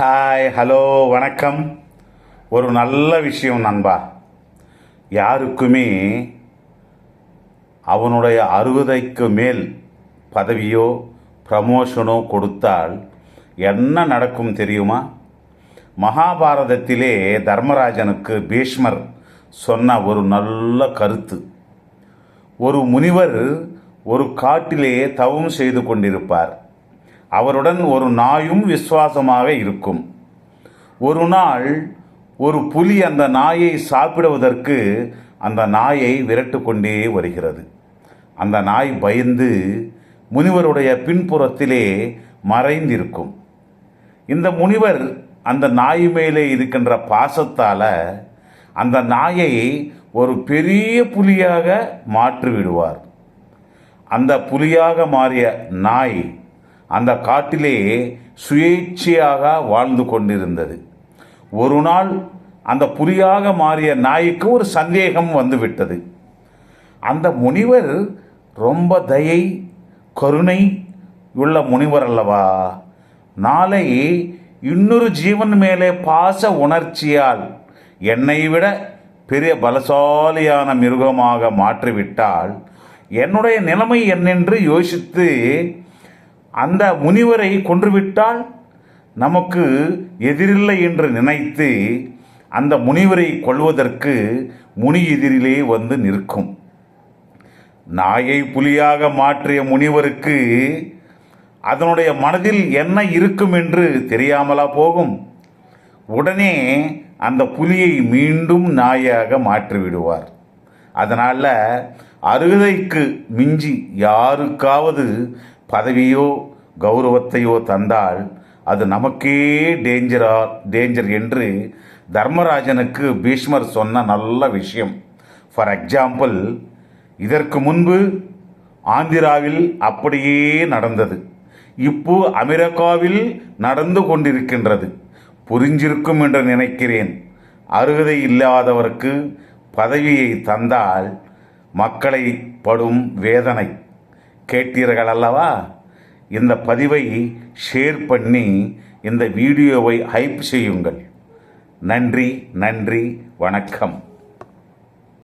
Hi hello வணக்கம். ஒரு நல்ல விஷயம் நண்பா. யாருக்குமே அவனுடைய அறுபதைக்கு மேல் பதவியோ ப்ரமோஷனோ கொடுத்தால் என்ன நடக்கும் தெரியுமா? மகாபாரதத்திலே தர்மராஜனுக்கு பீஷ்மர் சொன்ன ஒரு நல்ல கருத்து. ஒரு முனிவர் ஒரு காட்டிலே தவம் செய்து கொண்டிருப்பார். அவருடன் ஒரு நாயும் விசுவாசமாக இருக்கும். ஒரு நாள் ஒரு புலி அந்த நாயை சாப்பிடுவதற்கு அந்த நாயை விரட்டு கொண்டே வருகிறது. அந்த நாய் பயந்து முனிவருடைய பின்புறத்திலே மறைந்திருக்கும். இந்த முனிவர் அந்த நாய் மேலே இருக்கின்ற பாசத்தால் அந்த நாயை ஒரு பெரிய புலியாக மாற்றி விடுவார் அந்த புலியாக மாறிய நாய் அந்த காட்டிலே சுயேட்சையாக வாழ்ந்து கொண்டிருந்தது. ஒரு நாள் அந்த புலியாக மாறிய நாய்க்கு ஒரு சந்தேகம் வந்துவிட்டது. அந்த முனிவர் ரொம்ப தயை கருணை உள்ள முனிவர் அல்லவா? நாளை இன்னொரு ஜீவன் மேலே பாச உணர்ச்சியால் என்னை விட பெரிய பலசாலியான மிருகமாக மாற்றிவிட்டால் என்னுடைய நிலைமை என்னென்று யோசித்து அந்த முனிவரை கொன்றுவிட்டால் நமக்கு எதிரில்லை என்று நினைத்து அந்த முனிவரை கொள்வதற்கு முனி எதிரிலே வந்து நிற்கும். நாயை புலியாக மாற்றிய முனிவருக்கு அதனுடைய மனதில் என்ன இருக்கும் என்று தெரியாமலா போகும். உடனே அந்த புலியை மீண்டும் நாயாக மாற்றிவிடுவார். அதனால் அருகதைக்கு மிஞ்சி யாருக்காவது பதவியோ கௌரவத்தையோ தந்தால் அது நமக்கே டேஞ்சரா டேஞ்சர் என்று தர்மராஜனுக்கு பீஷ்மர் சொன்ன நல்ல விஷயம். ஃபார் எக்ஸாம்பிள் இதற்கு முன்பு ஆந்திராவில் அப்படியே நடந்தது. இப்போ அமெரிக்காவில் நடந்து கொண்டிருக்கின்றது. புரிஞ்சிருக்கும் என்று நினைக்கிறேன். அருகதை இல்லாதவருக்கு பதவியை தந்தால் மக்களை படும் வேதனை. கேட்டீர்கள் அல்லவா? இந்த பதிவை ஷேர் பண்ணி இந்த வீடியோவை ஹைப் செய்யுங்கள். நன்றி நன்றி வணக்கம்.